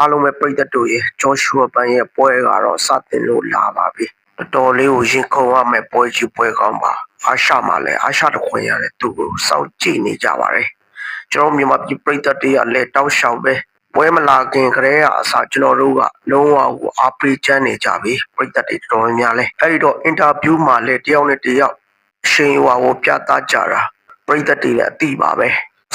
အားလုံးပဲပြိသက်တို့ရဲ့ဂျောရှူဝပန်ရဲ့ပွဲကတော့စတင်လို့လာပါပြီတော်တော်လေးကိုရင်ခုန်ရမယ်ပွဲကြီးပွဲကောင်းပါအာရှမှာလည်းအာရှတခွင်ရတဲ့သူ့ကိုစောင့်ကြည့်နေကြပါတယ်ကျွန်တော်မြန်မာပြည်ပြိသက်တွေကလည်းတောက်လျှောက်ပဲပွဲမလာခင်ကတည်းကအစကျွန်တော်တို့ကလုံးဝကိုအားပေးချမ်းနေကြပြီပြိသက်တွေတော်တော်များများလဲအဲ့ဒီတော့အင်တာဗျူးမှာလည်းတယောက်နဲ့တယောက်ရှင်ဝါကိုပြသကြတာပြိသက်တွေလည်းအတိပါပဲ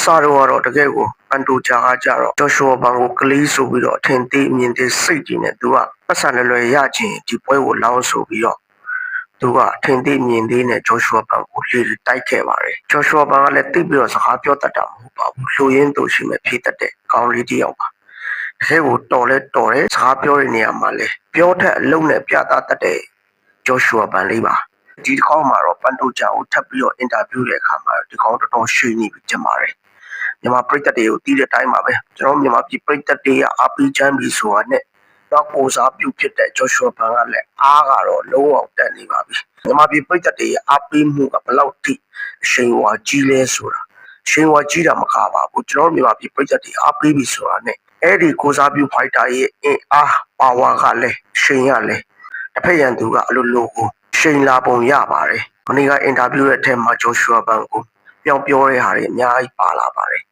စတော့ကတော့တကယ်ကိုအန်တိုဂျာကကြတော့ဂျော်ရှူဝဘန်ကိုကလေးဆိုပြီးတော့အထင်သေးမြင်သေးစိတ်ကြီးနဲ့သူကပတ်စံလွယ်လွယ်ရချင်းဒီပွဲကိုလောင်းဆိုပြီးတော့သူကအထင်သေးမြင်သေးနဲ့ဂျော်ရှူဝဘန်ကိုလေတိုက်ခဲ့ပါတယ်ဂျော်ရှူဝဘန်ကလည်းတိတ်ပြီးတော့စကားပြောတတ်တာမဟုတ်ပါဘူးလူရင်းသူရှိမဲ့ဖြေတတ်တဲ့ကောင်းလေးတစ်ယောက်ပါတကယ်ကိုတော်လဲတော်တယ်စကားပြောတဲ့နေရာမှာလဲပြောထက်အလုံးနဲ့ပြသတတ်တဲ့ဂျော်ရှူဝဘန်လေးပါဒီတစ်ခေါက်မှာတော့ပန်တိုဂျာကိုထပ်ပြီးတော့အင်တာဗျူးတဲ့အခါမှာဒီကောင်တော်တော်ရွှေနေပြီကျင်ပါတယ် မြန်မာပြည်သက်တွေကိုတီးတဲ့အတိုင်းပါပဲကျွန်တော်မြန်မာပြည်ပြည်သက်တွေကအပီချမ်းပြီဆိုတာနဲ့တော့ကိုစားပြုတ်ဖြစ်တဲ့ဂျော်ရှူဘန်ကလည်းအားကတော့လုံးဝတက်နေပါပြီမြန်မာပြည်ပြည်သက်တွေရဲ့အပီမှုကဘယ်လောက်ထိအရှိန်ဝါကြီးလဲဆိုတာအရှိန်ဝါကြီးတာမကပါဘူးကျွန်တော်မြန်မာပြည်ပြည်သက်တွေအပီပြီဆိုတာနဲ့အဲ့ဒီကိုစားပြုတ်ဖိုက်တာရဲ့အင်အားပါဝါကလည်းရှိန်ရလဲတစ်ဖက်ရန်သူကအလိုလိုကိုရှိန်လာပုံရပါတယ်မနေ့ကအင်တာဗျူးရဲ့အထက်မှာဂျော်ရှူဘန်ကို ပြောင်းပြောတဲ့ဟာတွေအများကြီးပါလာပါတယ်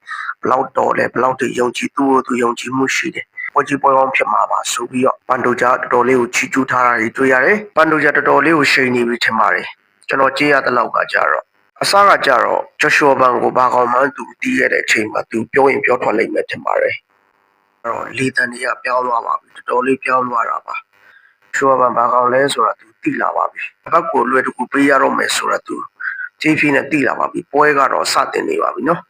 ဘလောက်တော်လဲဘလောက်တည်ယုံကြည်သူ့ကိုသူယုံကြည်မှုရှိတယ်ပွဲကြီးပွဲကောင်းဖြစ်မှာပါဆိုပြီးတော့ပန်တိုဂျာတော်တော်လေးကိုချီကျူးထားတာတွေတွေ့ရတယ်ပန်တိုဂျာတော်တော်လေးကိုရှိန်နေပြီထင်ပါတယ်ကျွန်တော်ကြည့်ရတဲ့လောက်ကကြတော့အစားကကြတော့ဂျော်ရှူဘန်ကိုဘာကောင်မှန်းသူတီးရတဲ့အချိန်မှာသူပြောရင်ပြောထွက်လိမ့်မယ်ထင်ပါတယ်အဲ့တော့လီတန်ကြီးကပြောင်းသွားပါပြီတော်တော်လေးပြောင်းသွားတာပါရှူဘန်ဘာကောင်လဲဆိုတာသူတိလာပါပြီအဘက်ကိုလွယ်တကူပေးရတော့မယ်ဆိုတာသူ ကြိတ်ဖြင်းနဲ့တိလာပါပြီပွဲကတော့စတင်နေပါပြီနော်